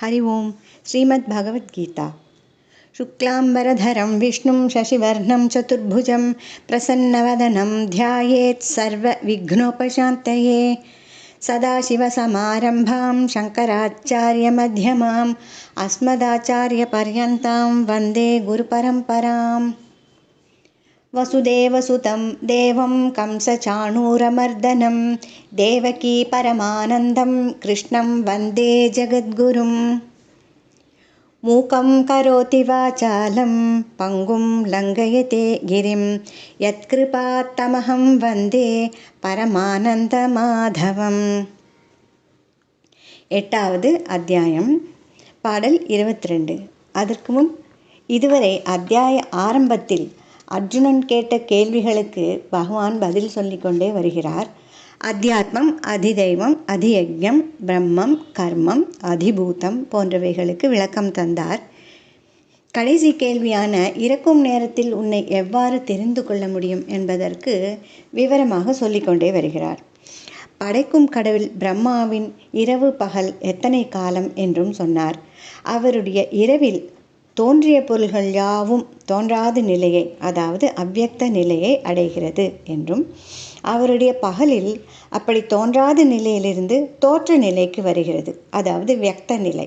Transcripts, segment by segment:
हरि ओं श्रीमद्भगवद्गीता। शुक्लाम्बरधरं विष्णुं शशिवर्णं चतुर्भुजं प्रसन्नवदनं ध्यायेत् सर्वविघ्नोपशान्तये। सदाशिवसमारम्भां शङ्कराचार्यमध्यमाम् अस्मदाचार्यपर्यन्तां वन्दे गुरुपरम्पराम् वसुदेवसुतं देवं कंसचाणूरमर्दनं देवकी परमानन्दं कृष्णं वन्दे जगद्गुरुं मूकं करोति वाचालं पङ्गुं लङ्घयते गिरिं यत्कृपात्तमहं वन्दे பரமானந்தமாதவம் எட்டாவது அத்தியாயம் பாடல் இருபத்தி ரெண்டு அதற்கு முன் இதுவரை அத்தியாய ஆரம்பத்தில் அர்ஜுனன் கேட்ட கேள்விகளுக்கு பகவான் பதில் சொல்லிக்கொண்டே வருகிறார். அத்தியாத்மம் அதிதெய்வம் அதியஜம் பிரம்மம் கர்மம் அதிபூதம் போன்றவைகளுக்கு விளக்கம் தந்தார். கடைசி கேள்வியான இறக்கும் நேரத்தில் உன்னை எவ்வாறு தெரிந்து கொள்ள முடியும்? என்பதற்கு விவரமாக சொல்லிக்கொண்டே வருகிறார். படைக்கும் கடவுள் பிரம்மாவின் இரவு பகல் எத்தனை காலம்? என்றும் சொன்னார். அவருடைய இரவில் தோன்றிய பொருள்கள் யாவும் தோன்றாத நிலையை அதாவது அவ்வியக்த நிலையை அடைகிறது என்றும் அவருடைய பகலில் அப்படி தோன்றாத நிலையிலிருந்து தோற்ற நிலைக்கு வருகிறது அதாவது வியக்த நிலை.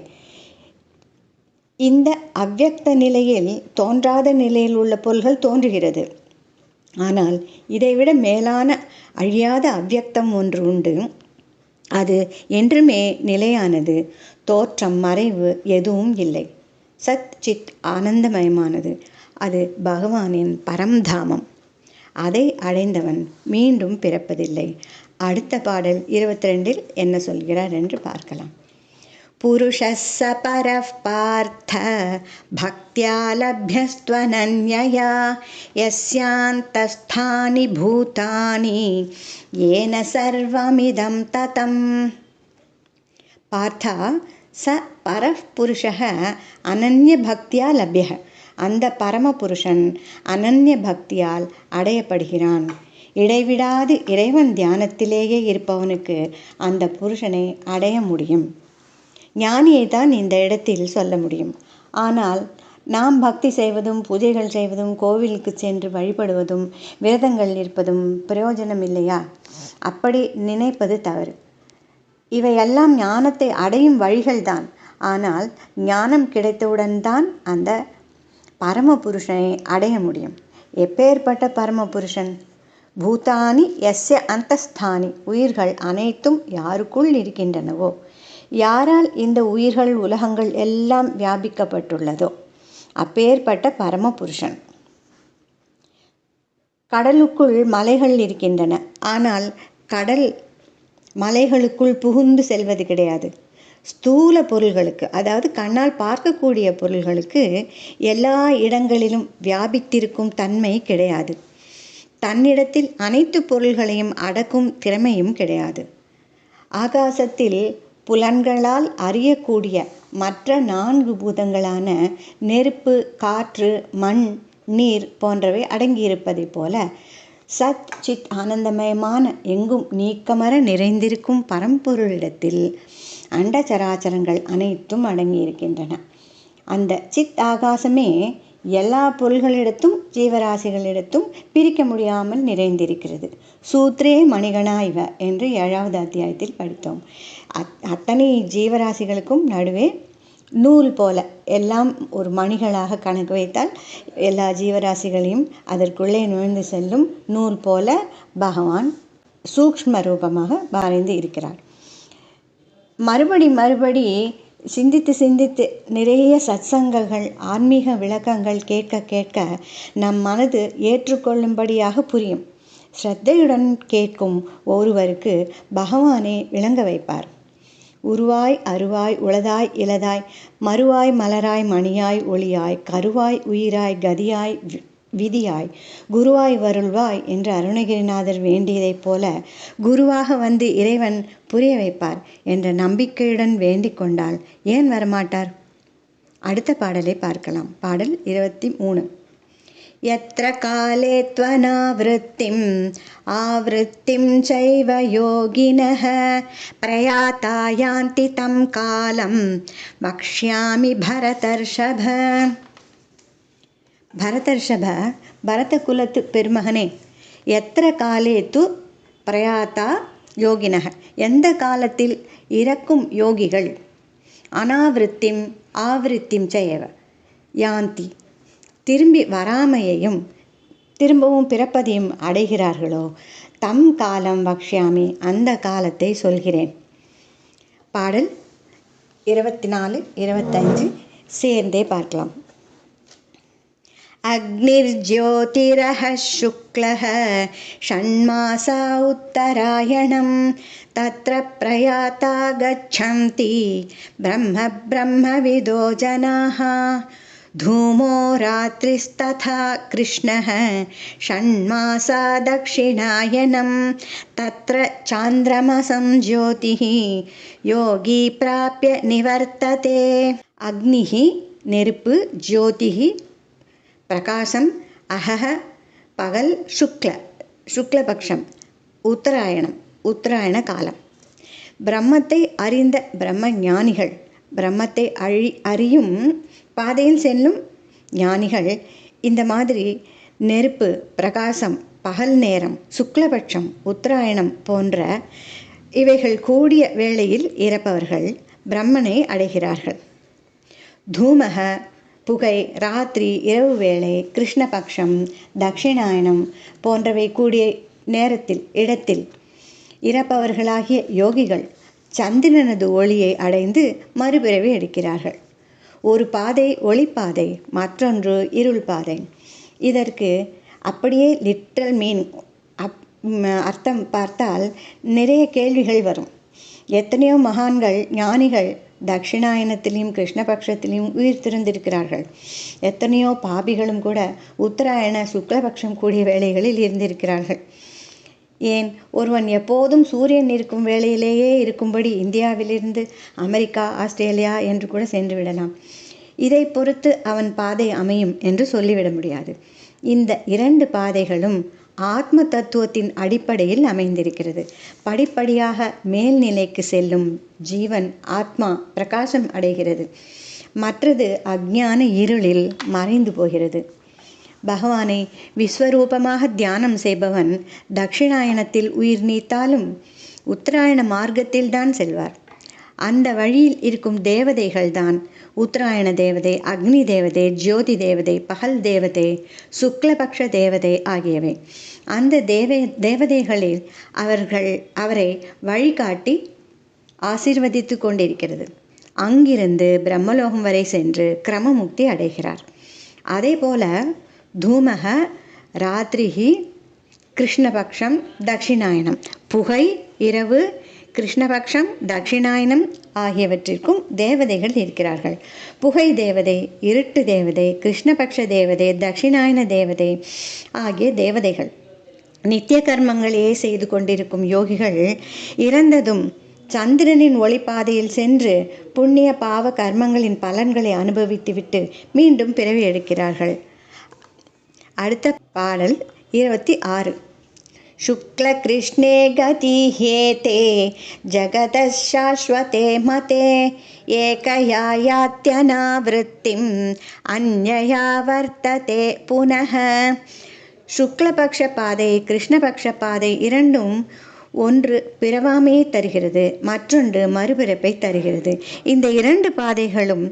இந்த அவ்வக்த நிலையில் தோன்றாத நிலையில் உள்ள பொருள்கள் தோன்றுகிறது. ஆனால் இதைவிட மேலான அழியாத அவ்வியக்தம் ஒன்று உண்டு. அது என்றுமே நிலையானது. தோற்றம் மறைவு எதுவும் இல்லை. சத் சித் ஆனந்தமயமானது அது பகவானின் பரம்தாமம் அதை அடைந்தவன் மீண்டும் பிறப்பதில்லை அடுத்த பாடல் இருபத்தி ரெண்டில் என்ன சொல்கிறார் என்று பார்க்கலாம் पुरुषः स परः पार्थ भक्त्या लभ्यस्त्वनन्यया यस्यान्तस्थानि भूतानि येन सर्वमिदं ततम् पार्थ ச பரப்புருஷக அனன்ய பக்தியா லபியக அந்த பரமபுருஷன் அனன்ய பக்தியால் அடையப்படுகிறான். இடைவிடாது இறைவன் தியானத்திலேயே இருப்பவனுக்கு அந்த புருஷனை அடைய முடியும். ஞானியை தான் இந்த இடத்தில் சொல்ல முடியும். ஆனால் நாம் பக்தி செய்வதும் பூஜைகள் செய்வதும் கோவிலுக்கு சென்று வழிபடுவதும் விரதங்கள் இருப்பதும் பிரயோஜனம் இல்லையா அப்படி நினைப்பது தவறு. இவையெல்லாம் ஞானத்தை அடையும் வழிகள்தான். ஆனால் ஞானம் கிடைத்தவுடன் தான் அந்த பரமபுருஷனை அடைய முடியும். எப்பேற்பட்ட பரமபுருஷன்? பூதானி எஸ்ய அந்தஸ்தானி. உயிர்கள் அனைத்தும் யாருக்குள் இருக்கின்றனவோ? யாரால் இந்த உயிர்கள் உலகங்கள் எல்லாம் வியாபிக்கப்பட்டுள்ளதோ? அப்பேற்பட்ட பரமபுருஷன். கடலுக்குள் மலைகள் இருக்கின்றன. ஆனால் கடல் மலைகளுக்குள் புகுந்து செல்வது கிடையாது. ஸ்தூல பொருள்களுக்கு அதாவது கண்ணால் பார்க்கக்கூடிய பொருள்களுக்கு எல்லா இடங்களிலும் வியாபித்திருக்கும் தன்மை கிடையாது. தன்னிடத்தில் அனைத்து பொருள்களையும் அடக்கும் திறமையும் கிடையாது. ஆகாசத்தில் புலன்களால் அறியக்கூடிய மற்ற நான்கு பூதங்களான நெருப்பு காற்று மண் நீர் போன்றவை அடங்கியிருப்பதைப் போல சத் சித் ஆனந்தமயமான எங்கும் நீக்கமர நிறைந்திருக்கும் பரம்பொருளிடத்தில் அண்டச்சராச்சரங்கள் அனைத்தும் அடங்கியிருக்கின்றன. அந்த சித் ஆகாசமே எல்லா பொருள்களிடத்தும் ஜீவராசிகளிடத்தும் பிரிக்க முடியாமல் நிறைந்திருக்கிறது. சூத்ரே மணிகணா இவ என்று ஏழாவது அத்தியாயத்தில் படித்தோம். அத் அத்தனை ஜீவராசிகளுக்கும் நடுவே நூல் போல எல்லாம் ஒரு மணிகளாக கணக்கு வைத்தால் எல்லா ஜீவராசிகளையும் அதற்குள்ளே நுழைந்து செல்லும் நூல் போல பகவான் சூக்ஷ்ம ரூபமாக மறைந்து இருக்கிறார். மறுபடி மறுபடி சிந்தித்து சிந்தித்து நிறைய சத்சங்கங்கள் ஆன்மீக விளக்கங்கள் கேட்க கேட்க நம் மனது ஏற்றுக்கொள்ளும்படியாக புரியும். ஸ்ரத்தையுடன் கேட்கும் ஒருவருக்கு பகவானே விளங்க வைப்பார். உருவாய் அருவாய் உளதாய் இலதாய் மறுவாய் மலராய் மணியாய் ஒளியாய் கருவாய் உயிராய் கதியாய் விதியாய் குருவாய் வருள்வாய் என்று அருணகிரிநாதர் வேண்டியதைப் போல குருவாக வந்து இறைவன் புரிய வைப்பார் என்ற நம்பிக்கையுடன் வேண்டிக் கொண்டால் ஏன் வரமாட்டார்? அடுத்த பாடலை பார்க்கலாம். பாடல் இருபத்தி மூணு. यत्र काले त्वनावृत्तिम् आवृत्तिं चैव योगिनः प्रयाता यान्ति तं कालं वक्ष्यामि भरतर्षभ பரதர்ஷப பரதகுலத்து பெருமகனே எத்திர காலே து பிரயாத்தா யோகினக எந்த காலத்தில் இறக்கும் யோகிகள் அனாவிருத்திம் ஆவிருத்திம் செய்யவ யாந்தி திரும்பி வராமையையும் திரும்பவும் பிறப்பதையும் அடைகிறார்களோ தம் காலம் வக்ஷாமி அந்த காலத்தை சொல்கிறேன் பாடல் இருபத்தி நாலு இருபத்தஞ்சு சேர்ந்தே பார்க்கலாம் अग्निर्ज्योतिरः शुक्लः षण्मासा उत्तरायणं तत्र प्रयाता गच्छन्ति ब्रह्म ब्रह्मविदो जनाः धूमो रात्रिस्तथा कृष्णः षण्मासा दक्षिणायनं तत्र चान्द्रमसं ज्योतिः योगी प्राप्य निवर्तते अग्निः நெருப்பு ஜோதிஹி பிரகாசம் அகஹ பகல் சுக்ல சுக்லபக்ஷம் உத்தராயணம் உத்தராயண காலம் பிரம்மத்தை அறிந்த பிரம்ம ஞானிகள் பிரம்மத்தை அழி அறியும் பாதையில் செல்லும் ஞானிகள் இந்த மாதிரி நெருப்பு பிரகாசம் பகல் நேரம் சுக்லபட்சம் உத்தராயணம் போன்ற இவைகள் கூடிய வேளையில் இறப்பவர்கள் பிரம்மனை அடைகிறார்கள். தூமக புகை ராத்திரி இரவு வேளை கிருஷ்ணபக்ஷம் தட்சிணாயனம் போன்றவை கூடிய நேரத்தில் இடத்தில் இறப்பவர்களாகிய யோகிகள் சந்திரனது ஒளியை அடைந்து மறுபிறவி எடுக்கிறார்கள். ஒரு பாதை ஒளிப்பாதை மற்றொன்று இருள் பாதை இதற்கு அப்படியே லிட்ரல் மீன் அப் அர்த்தம் பார்த்தால் நிறைய கேள்விகள் வரும். எத்தனையோ மகான்கள் ஞானிகள் தட்சிணாயனத்திலையும் கிருஷ்ணபக்ஷத்திலையும் உயிர் திறந்திருக்கிறார்கள் எத்தனையோ பாபிகளும் கூட உத்தராயண சுக்லபக்ஷம் கூடிய வேளைகளில் இருந்திருக்கிறார்கள். ஏன்? ஒருவன் எப்போதும் சூரியன் இருக்கும் வேளையிலேயே இருக்கும்படி இந்தியாவிலிருந்து அமெரிக்கா ஆஸ்திரேலியா என்று கூட சென்று விடலாம். இதை பொறுத்து அவன் பாதை அமையும் என்று சொல்லிவிட முடியாது. இந்த இரண்டு பாதைகளும் ஆத்ம தத்துவத்தின் அடிப்படையில் அமைந்திருக்கிறது. படிப்படியாக மேல்நிலைக்கு செல்லும் ஜீவன் ஆத்மா பிரகாசம் அடைகிறது. மற்றது அஜ்ஞான இருளில் மறைந்து போகிறது. பகவானை விஸ்வரூபமாக தியானம் செய்பவன் தட்சிணாயணத்தில் உயிர் நீத்தாலும் உத்தராயண மார்க்கத்தில்தான் செல்வார். அந்த வழியில் இருக்கும் தேவதைகள் தான் உத்தராயண தேவதை அக்னி தேவதை ஜோதி தேவதை பகல் தேவதை சுக்லபக்ஷ தேவதை ஆகியவை. அந்த தேவ தேவதைகளில் அவர்கள் அவரை வழிகாட்டி ஆசீர்வதித்து கொண்டிருக்கிறது. அங்கிருந்து பிரம்மலோகம் வரை சென்று கிரமமுக்தி அடைகிறார். அதே போல தூமக ராத்திரிகி கிருஷ்ணபக்ஷம் தட்சிணாயனம் புகை இரவு கிருஷ்ணபக்ஷம் தட்சிணாயனம் ஆகியவற்றிற்கும் தேவதைகள் இருக்கிறார்கள். புகை தேவதை இருட்டு தேவதை கிருஷ்ணபக்ஷ தேவதை தட்சிணாயன தேவதை ஆகிய தேவதைகள். நித்திய கர்மங்களையே செய்து கொண்டிருக்கும் யோகிகள் இறந்ததும் சந்திரனின் ஒளிப்பாதையில் சென்று புண்ணிய பாவ கர்மங்களின் பலன்களை அனுபவித்துவிட்டு மீண்டும் பிறவி எடுக்கிறார்கள். அடுத்த பாடல் இருபத்தி ஆறு शुक्लकृष्णे गतिहेते जगतः शाश्वते मते एकया यात्यनावृत्तिम् अन्यया वर्तते पुनः சுக்லபக்ஷ பாதை கிருஷ்ணபக்ஷ பாதை இரண்டும் ஒன்று பிறவாமையை தருகிறது மற்றொன்று மறுபிறப்பை தருகிறது இந்த இரண்டு பாதைகளும்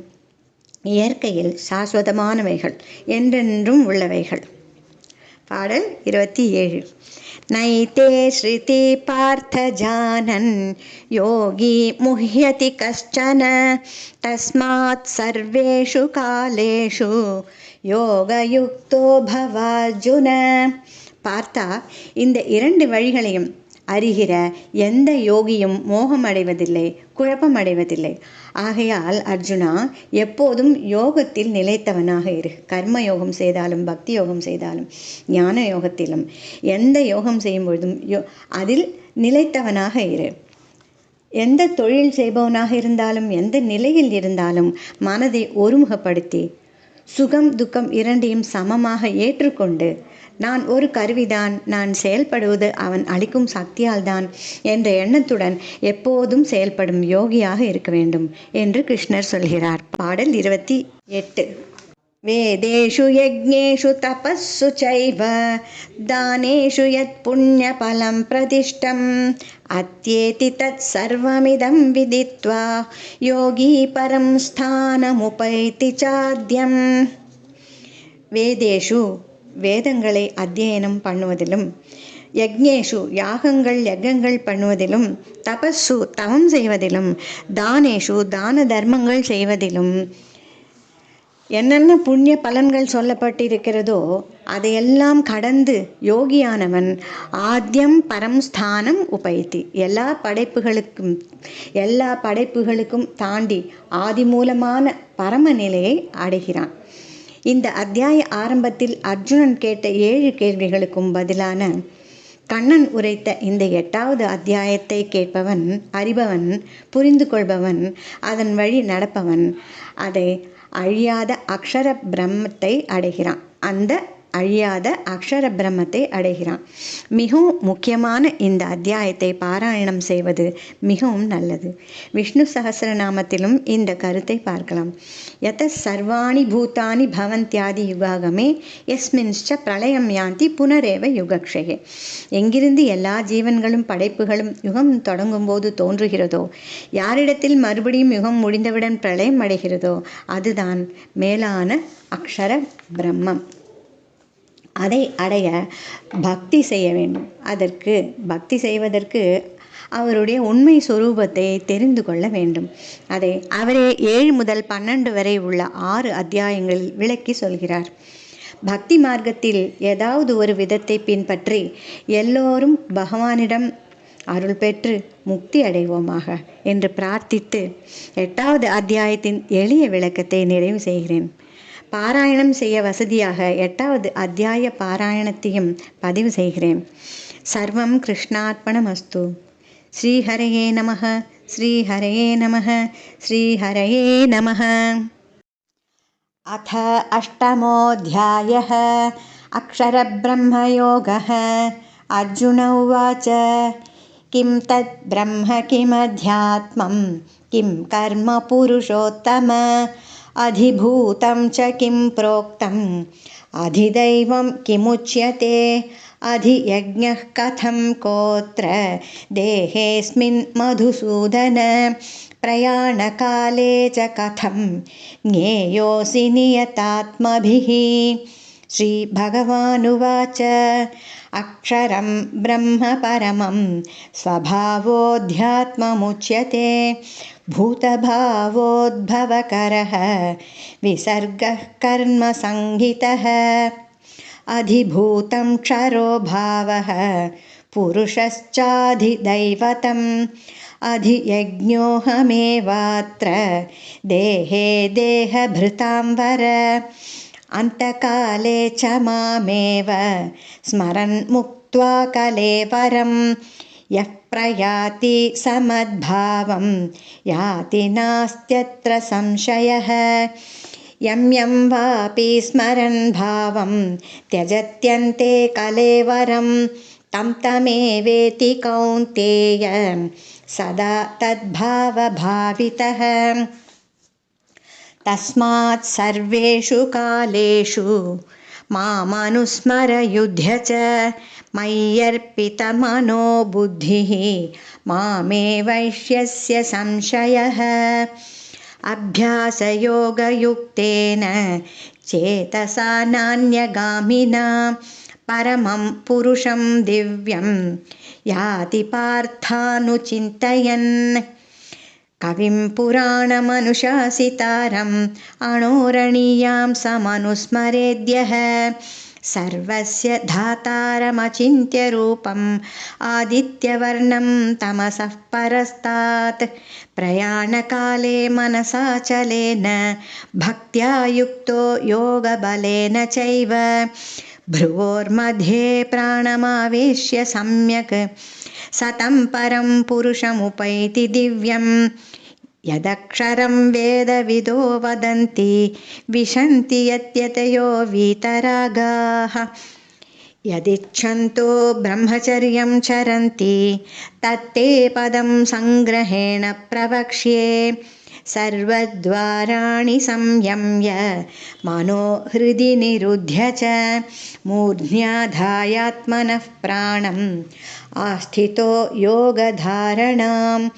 இயற்கையில் சாஸ்வதமானவைகள் என்றென்றும் உள்ளவைகள் பாடல் இருபத்தி ஏழு. நைத்தே ஸ்ருதி பார்த்த ஜானன் யோகி முஹ்யதி கஷ்டன தஸ்மாத் சர்வேஷு காலேஷு யோகயுக்தோ பவார்ஜுன. பார்த்தா இந்த இரண்டு வழிகளையும் அறிகிற எந்த யோகியும் மோகம் அடைவதில்லை குழப்பம் அடைவதில்லை ஆகையால் அர்ஜுனா எப்போதும் யோகத்தில் நிலைத்தவனாக இரு. கர்ம யோகம் செய்தாலும் பக்தி யோகம் செய்தாலும் ஞான யோகத்திலும் எந்த யோகம் செய்யும் பொழுதும் யோ அதில் நிலைத்தவனாக இரு. எந்த தொழில் செய்பவனாக இருந்தாலும் எந்த நிலையில் இருந்தாலும் மனதை ஒருமுகப்படுத்தி சுகம் துக்கம் இரண்டையும் சமமாக ஏற்றுக்கொண்டு நான் ஒரு கருவிதான் நான் செயல்படுவது அவன் அளிக்கும் சக்தியால்தான் என்ற எண்ணத்துடன் எப்போதும் செயல்படும் யோகியாக இருக்க வேண்டும் என்று கிருஷ்ணர் சொல்கிறார். பாடல் இருபத்தி எட்டு. வேதேஷு யஜ்ஞேஷு தபஸ்ஸு சைவ தானேஷு யத் புண்ணியபலம் பிரதிஷ்டம் அத்தியேதி தத் சர்வமிதம் விதித்வா யோகி பரம் ஸ்தானமுபைத்தி சாத்தியம் வேதேஷு வேதங்களை அத்தியனம் பண்ணுவதிலும் யக்ஞேஷு யாகங்கள் யஜங்கள் பண்ணுவதிலும் தபஸு தவம் செய்வதிலும் தானேஷு தான தர்மங்கள் செய்வதிலும் என்னென்ன புண்ணிய பலன்கள் சொல்லப்பட்டிருக்கிறதோ அதையெல்லாம் கடந்து யோகியானவன் ஆத்தியம் பரம் ஸ்தானம் உபயத்தி. எல்லா படைப்புகளுக்கும் எல்லா படைப்புகளுக்கும் தாண்டி ஆதி மூலமான பரம நிலையை அடைகிறான். இந்த அத்தியாய ஆரம்பத்தில் அர்ஜுனன் கேட்ட ஏழு கேள்விகளுக்கும் பதிலான கண்ணன் உரைத்த இந்த எட்டாவது அத்தியாயத்தை கேட்பவன் அறிபவன் புரிந்து கொள்பவன் அதன் வழி நடப்பவன் அதை அழியாத அக்ஷர பிரம்மத்தை அடைகிறான். அந்த அழியாத அக்ஷர பிரம்மத்தை அடைகிறான். மிகவும் முக்கியமான இந்த அத்தியாயத்தை பாராயணம் செய்வது மிகவும் நல்லது. விஷ்ணு சகசிரநாமத்திலும் இந்த கருத்தை பார்க்கலாம். எத சர்வாணி பூத்தானி பவந்தியாதி யுகாகமே எஸ்மின்ஸ்ட பிரளயம் யாந்தி புனரேவ யுகக்ஷயே எங்கிருந்து எல்லா ஜீவன்களும் படைப்புகளும் யுகம் தொடங்கும் போது தோன்றுகிறதோ? யாரிடத்தில் மறுபடியும் யுகம் முடிந்தவுடன் பிரளயம் அடைகிறதோ? அதுதான் மேலான அக்ஷர பிரம்மம் அதை அடைய பக்தி செய்ய வேண்டும். அதற்கு பக்தி செய்வதற்கு அவருடைய உண்மை சுரூபத்தை தெரிந்து கொள்ள வேண்டும். அதை அவரே ஏழு முதல் பன்னெண்டு வரை உள்ள ஆறு அத்தியாயங்களில் விளக்கி சொல்கிறார். பக்தி மார்க்கத்தில் ஏதாவது ஒரு விதத்தை பின்பற்றி எல்லோரும் பகவானிடம் அருள் பெற்று முக்தி அடைவோமாக என்று பிரார்த்தித்து எட்டாவது அத்தியாயத்தின் எளிய விளக்கத்தை நிறைவு செய்கிறேன். பாராயணம் செய்ய வசதியாக எட்டாவது அத்தியாய பாராயணத்தையும் பதிவு செய்கிறேன் சர்வம் கிருஷ்ணார்ப்பணமஸ்து ஸ்ரீஹரையே நமः ஸ்ரீஹரையே நமः ஸ்ரீஹரையே நமः अथ अष्टमोऽध्यायः अक्षरब्रह्मयोगः अर्जुन उवाच किं तत् ब्रह्म किमध्यात्मं किं कर्म पुरुषोत्तम अधिभूतं च किं प्रोक्तम्? अधिदैवं किमुच्यते? अधियज्ञः कथं कोत्र? देहेऽस्मिन् मधुसूदन प्रयाणकाले च कथं? ज्ञेयोऽसि नियतात्मभिः। श्रीभगवानुवाच। अक्षरं ब्रह्म परमं। स्वभावोऽध्यात्ममुच्यते भूतभावोद्भवकरः विसर्गः कर्मसङ्गितः अधिभूतं क्षरो भावः पुरुषश्चाधिदैवतम्। अधियज्ञोऽहमेवात्र देहे देहभृतां वर। अन्तकाले च मामेव स्मरन् मुक्त्वा कलेवरं यः प्रयाति समद्भावं। याति नास्त्यत्र संशयः। यं यं वापि स्मरन् भावं। त्यजत्यन्ते कलेवरं। तं तमेवेति कौन्तेय। सदा तद्भावभावितः। तस्मात् सर्वेषु कालेषु मामनुस्मरयुध्य च मय्यर्पितमनो बुद्धिः मामे वैश्यस्य संशयः। अभ्यासयोगयुक्तेन चेतसा नान्यगामिना परमं पुरुषं दिव्यं याति पार्थानुचिन्तयन् कविं पुराणमनुशासितारम् अणोरणीयां समनुस्मरेद्यः सर्वस्य धातारमचिन्त्यरूपम् आदित्यवर्णं तमसः परस्तात् प्रयाणकाले मनसाचलेन भक्त्या युक्तो योगबलेन चैव भ्रुवोर्मध्ये प्राणमावेश्य सम्यक् सतं परं पुरुषमुपैति दिव्यं यदक्षरं वेदविदो वदन्ति विशन्ति यत्यतयो वीतरागाः। यदिच्छन्तो ब्रह्मचर्यं चरन्ति तत्ते पदं सङ्ग्रहेण प्रवक्ष्ये। सर्वद्वाराणि संयम्य मनोहृदि निरुध्य च मूर्ध्याधायात्मनः प्राणम् आस्थितो योगधारणाम्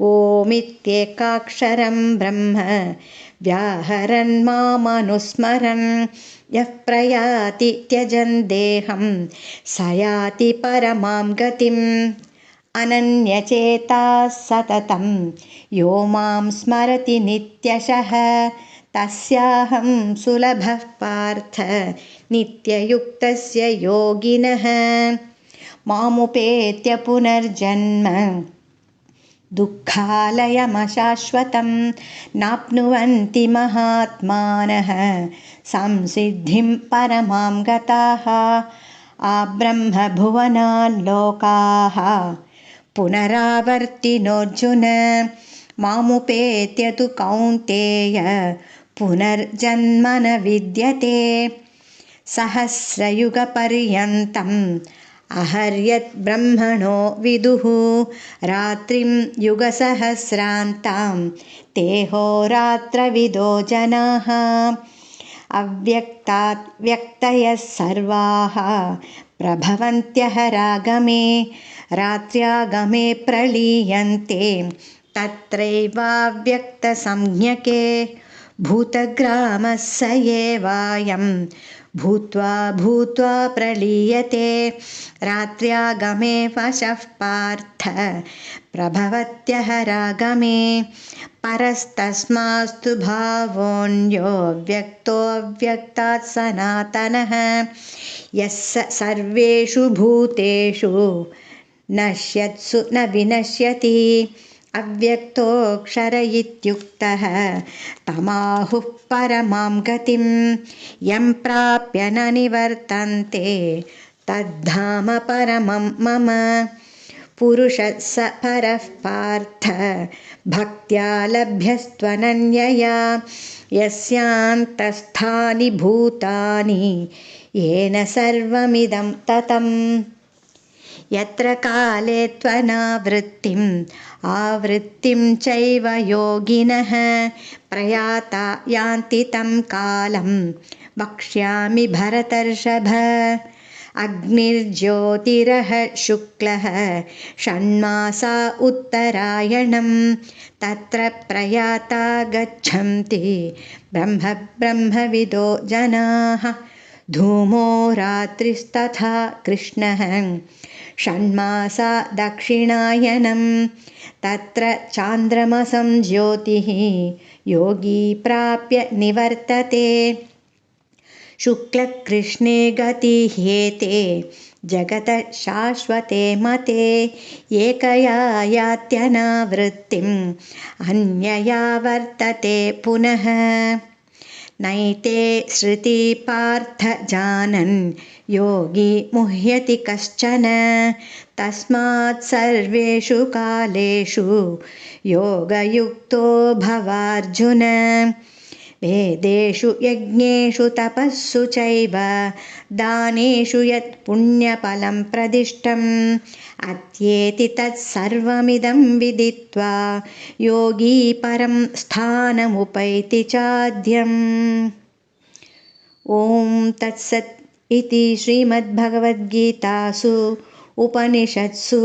ओमित्येकाक्षरं ब्रह्म व्याहरन् मामनुस्मरन् यः प्रयाति त्यजन् देहं स याति परमां गतिम् अनन्यचेताः सततं। यो मां स्मरति नित्यशः तस्याहं सुलभः पार्थ नित्ययुक्तस्य योगिनः। मामुपेत्य पुनर्जन्म दुःखालयमशाश्वतं नाप्नुवन्ति महात्मानः। संसिद्धिं परमां गताः। आब्रह्मभुवनाल्लोकाः। पुनरावर्तिनोऽर्जुन मामुपेत्य तु कौन्तेय। पुनर्जन्म न विद्यते सहस्रयुगपर्यन्तम् अहर्यत् ब्रह्मणो विदुः। रात्रिं युगसहस्रान्तां तेहोरात्रविदो जनाः। अव्यक्तात् व्यक्तयः सर्वाः। प्रभवन्त्यः रागमे रात्र्यागमे प्रलीयन्ते। तत्रैवाव्यक्तसंज्ञके भूतग्रामः स एवायं भूत्वा भूत्वा प्रलीयते। रात्र्यागमे वशः पार्थ। प्रभवत्यः रागमे परस्तस्मास्तु भावोऽन्यो व्यक्तोऽव्यक्तात् सनातनः। यः सर्वेषु भूतेषु नश्यत्सु न विनश्यति अव्यक्तोऽक्षर इत्युक्तः तमाहुः परमां गतिं यं प्राप्य न निवर्तन्ते तद्धाम परमं मम। पुरुषः स परः पार्थ भक्त्या लभ्यस्त्वनन्यया यस्यान्तस्थानि भूतानि येन सर्वमिदं ततम् यत्र काले त्वनावृत्तिम् आवृत्तिं चैव योगिनः प्रयाता यान्ति तं कालं वक्ष्यामि भरतर्षभ। अग्निर्ज्योतिरः शुक्लः षण्मासा उत्तरायणं तत्र प्रयाता गच्छन्ति ब्रह्म ब्रह्मविदो जनाः। धूमो रात्रिस्तथा कृष्णः षण्मासा दक्षिणायनं। तत्र चान्द्रमसं ज्योतिः योगी प्राप्य निवर्तते। शुक्लकृष्णे गतिह्येते जगतः शाश्वते मते एकया यात्यनावृत्तिम् अन्यया वर्तते पुनः नैते श्रुति पार्थ जानन् योगी मुह्यति कश्चन। तस्मात् सर्वेषु कालेषु योगयुक्तो भवार्जुन वेदेषु यज्ञेषु तपःसु चैव दानेषु यत् पुण्यफलं प्रदिष्टम् अत्येति तत्सर्वमिदं विदित्वा योगी परं स्थानमुपैति चाद्यम् ॐ तत्सत् इति श्रीमद्भगवद्गीतासु उपनिषत्सु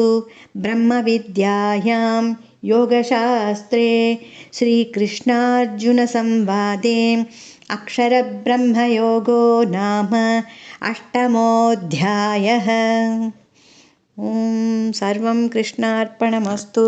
ब्रह्मविद्यायां योगशास्त्रे श्रीकृष्णार्जुनसंवादे अक्षरब्रह्मयोगो नाम अष्टमोऽध्यायः। ॐ सर्वं कृष्णार्पणमस्तु